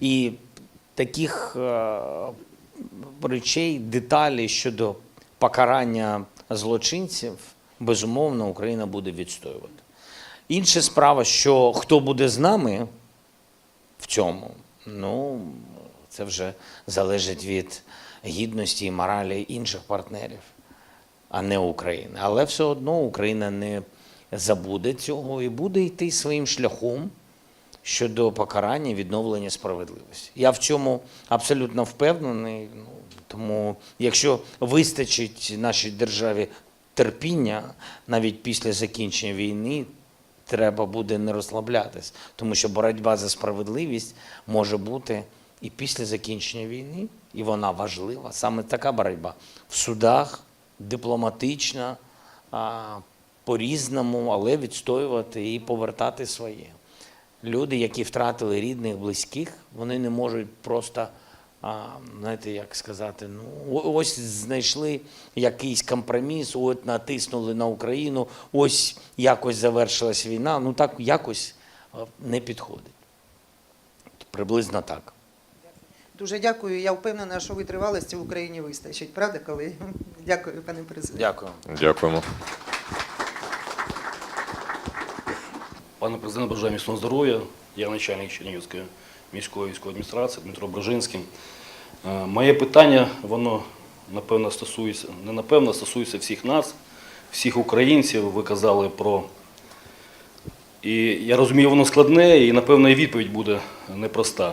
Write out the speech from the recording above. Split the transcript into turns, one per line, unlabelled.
І таких е, речей, деталей щодо покарання злочинців, безумовно, Україна буде відстоювати. Інша справа, що хто буде з нами в цьому, ну, це вже залежить від гідності і моралі інших партнерів, а не України. Але все одно Україна не забуде цього і буде йти своїм шляхом щодо покарання і відновлення справедливості. Я в цьому абсолютно впевнений. Ну, тому, якщо вистачить нашій державі терпіння навіть після закінчення війни, треба буде не розслаблятись, тому що боротьба за справедливість може бути і після закінчення війни, і вона важлива. Саме така боротьба в судах, дипломатична, по-різному, але відстоювати і повертати своє. Люди, які втратили рідних, близьких, вони не можуть просто, а, знаєте, як сказати, ну ось знайшли якийсь компроміс, от натиснули на Україну, ось якось завершилась війна. Ну так якось не підходить. Приблизно так.
Дуже дякую. Я впевнена, що витривалості в Україні вистачить. Правда, колеги? Дякую, пане президенте.
Дякую.
Дякуємо.
Пане президент, бажаю міцного здоров'я. Я начальник Чернігівської міської військової адміністрації Дмитро Брожинський. Е, Моє питання, воно напевно стосується, не напевно, стосується всіх нас, всіх українців. Ви казали про. І я розумію, воно складне, і напевно і відповідь буде непроста.